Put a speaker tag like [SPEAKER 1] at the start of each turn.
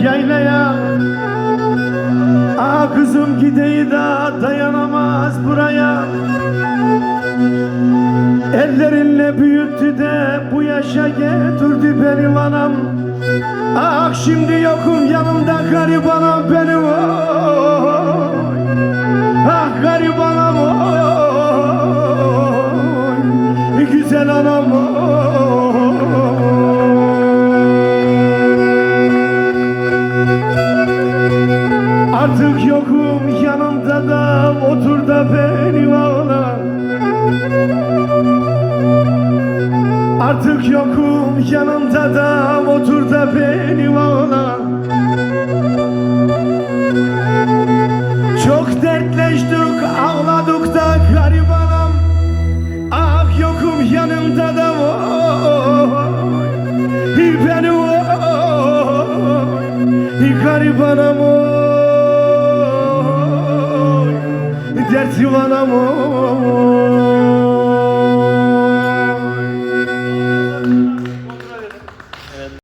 [SPEAKER 1] yaylaya. Ah kızım gideyi da dayanamaz buraya. Ellerinle büyüttü de bu yaşa getirdi benim anam. Ah şimdi yokum yanımda garibanam benim. oy Artık yokum yanımda da otur da beni ağla Çok dertleştik ağladık da garibanım. Ah yokum yanımda da oy. Beni oy. Garibanım oy. Dert yuvanam oy